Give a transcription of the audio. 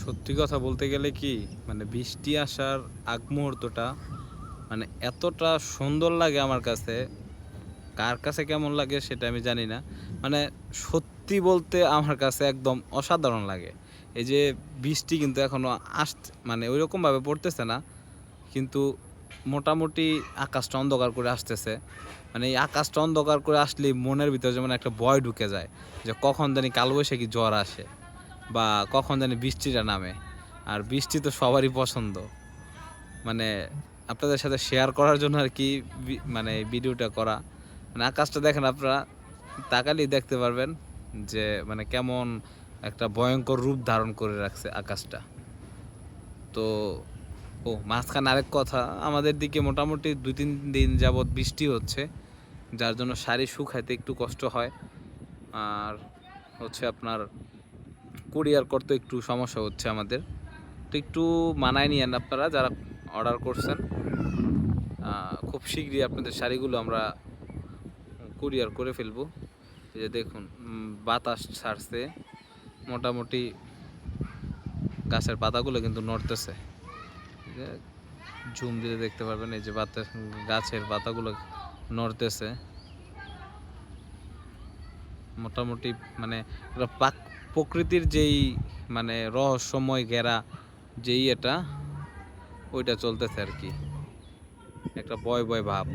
সত্যি কথা বলতে গেলে কি মানে বৃষ্টি আসার আগ মুহূর্তটা মানে এতটা সুন্দর লাগে আমার কাছে। কার কাছে কেমন লাগে সেটা আমি জানি না। মানে সত্যি বলতে আমার কাছে একদম অসাধারণ লাগে। এই যে বৃষ্টি কিন্তু এখনও আস মানে ওই রকমভাবে পড়তেছে না, কিন্তু মোটামুটি আকাশটা অন্ধকার করে আসতেছে। মানে এই আকাশটা অন্ধকার করে আসলেই মনের ভিতরে যেমন একটা ভয় ঢুকে যায়, যে কখন জানি কালবৈশাখী জ্বর আসে। বা কখন জানি বৃষ্টিটা নামে। আর বৃষ্টি তো সবারই পছন্দ। মানে আপনাদের সাথে শেয়ার করার জন্য আর কি মানে ভিডিওটা করা। মানে আকাশটা দেখেন আপনারা, তাকালেই দেখতে পারবেন যে মানে কেমন একটা ভয়ঙ্কর রূপ ধারণ করে রাখছে আকাশটা। তো, ও, মাঝখানে আরেক কথা, আমাদের দিকে মোটামুটি দুই তিন দিন যাবৎ বৃষ্টি হচ্ছে, যার জন্য শাড়ি শুকাইতে একটু কষ্ট হয়। আর হচ্ছে আপনার কুরিয়ার করতে একটু সমস্যা হচ্ছে আমাদের। তো একটু মানায় নিয়েন আপনারা যারা অর্ডার করছেন। খুব শীঘ্রই আপনাদের শাড়িগুলো আমরা কুরিয়ার করে ফেলব। যে দেখুন বাতাস ছাড়ছে। মোটামুটি গাছের পাতাগুলো কিন্তু নড়তেছে। জুম দিলে দেখতে পারবেন, এই যে বাতাস, গাছের পাতাগুলো নড়তেছে। মোটামুটি মানে পাক- প্রকৃতির যেই মানে রহস্যময় ঘেরা যেই এটা, ওইটা চলতেছে আর কি। একটা বয় বয় ভাব।